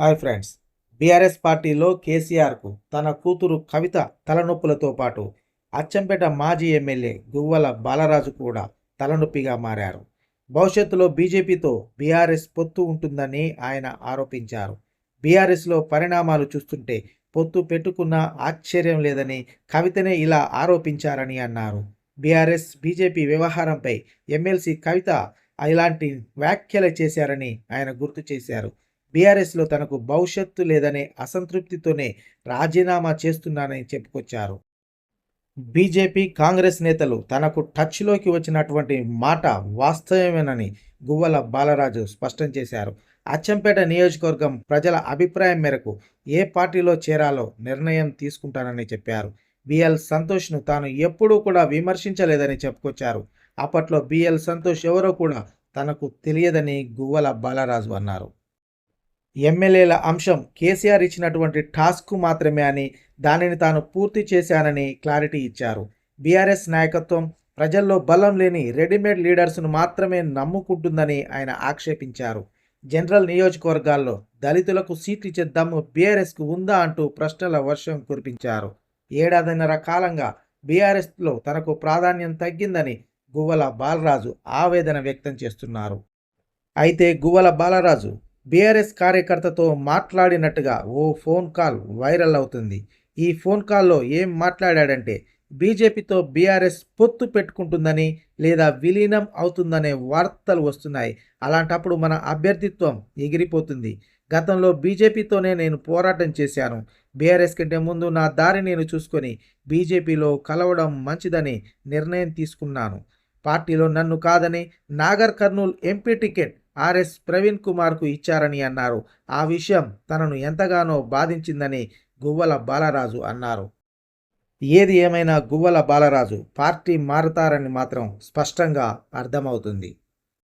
Hi friends. BRS పార్టీలో కేసీఆర్కు తన కూతురు కవిత తలనొప్పులతో పాటు అచ్చంపేట మాజీ ఎమ్మెల్యే గువ్వల బాలరాజు కూడా తలనొప్పిగా మారారు. భవిష్యత్తులో బీజేపీతో బీఆర్ఎస్ పొత్తు ఉంటుందని ఆయన ఆరోపించారు. బీఆర్ఎస్లో పరిణామాలు చూస్తుంటే పొత్తు పెట్టుకున్న ఆశ్చర్యం లేదని కవితనే ఇలా ఆరోపించారని అన్నారు. బీఆర్ఎస్ బీజేపీ వ్యవహారంపై ఎమ్మెల్సీ కవిత ఇలాంటి వ్యాఖ్యలు చేశారని ఆయన గుర్తు చేశారు. బీఆర్ఎస్లో తనకు భవిష్యత్తు లేదనే అసంతృప్తితోనే రాజీనామా చేస్తున్నానని చెప్పుకొచ్చారు. బీజేపీ కాంగ్రెస్ నేతలు తనకు టచ్లోకి వచ్చినటువంటి మాట వాస్తవమేనని గువ్వల బాలరాజు స్పష్టం చేశారు. అచ్చంపేట నియోజకవర్గం ప్రజల అభిప్రాయం మేరకు ఏ పార్టీలో చేరాలో నిర్ణయం తీసుకుంటానని చెప్పారు. బిఎల్ సంతోష్ను తాను ఎప్పుడూ కూడా విమర్శించలేదని చెప్పుకొచ్చారు. అప్పట్లో బిఎల్ సంతోష్ ఎవరో కూడా తనకు తెలియదని గువ్వల బాలరాజు అన్నారు. ఎమ్మెల్యేల అంశం కేసీఆర్ ఇచ్చినటువంటి టాస్క్ మాత్రమే అని దానిని తాను పూర్తి చేశానని క్లారిటీ ఇచ్చారు. బీఆర్ఎస్ నాయకత్వం ప్రజల్లో బలం లేని రెడీమేడ్ లీడర్స్ను మాత్రమే నమ్ముకుంటుందని ఆయన ఆక్షేపించారు. జనరల్ నియోజకవర్గాల్లో దళితులకు సీట్లు ఇచ్చేద్దాము దమ్ము బీఆర్ఎస్కు ఉందా అంటూ ప్రశ్నల వర్షం కురిపించారు. ఏడాదిన్నర కాలంగా బీఆర్ఎస్లో తనకు ప్రాధాన్యం తగ్గిందని గువ్వల బాలరాజు ఆవేదన వ్యక్తం చేస్తున్నారు. అయితే గువ్వల బాలరాజు బీఆర్ఎస్ కార్యకర్తతో మాట్లాడినట్టుగా ఓ ఫోన్ కాల్ వైరల్ అవుతుంది. ఈ ఫోన్ కాల్లో ఏం మాట్లాడాడంటే బీజేపీతో బీఆర్ఎస్ పొత్తు పెట్టుకుంటుందని లేదా విలీనం అవుతుందనే వార్తలు వస్తున్నాయి. అలాంటప్పుడు మన అభ్యర్థిత్వం ఎగిరిపోతుంది. గతంలో బీజేపీతోనే నేను పోరాటం చేశాను. బీఆర్ఎస్ కంటే ముందు నా దారి నేను చూసుకొని బీజేపీలో కలవడం మంచిదని నిర్ణయం తీసుకున్నాను. పార్టీలో నన్ను కాదని Nagar Kurnool MP ticket RS Praveen కుమార్కు ఇచ్చారని అన్నారు. ఆ విషయం తనను ఎంతగానో బాధించిందని గువ్వల బాలరాజు అన్నారు. ఏది ఏమైనా గువ్వల బాలరాజు పార్టీ మారుతారని మాత్రం స్పష్టంగా అర్థమవుతుంది.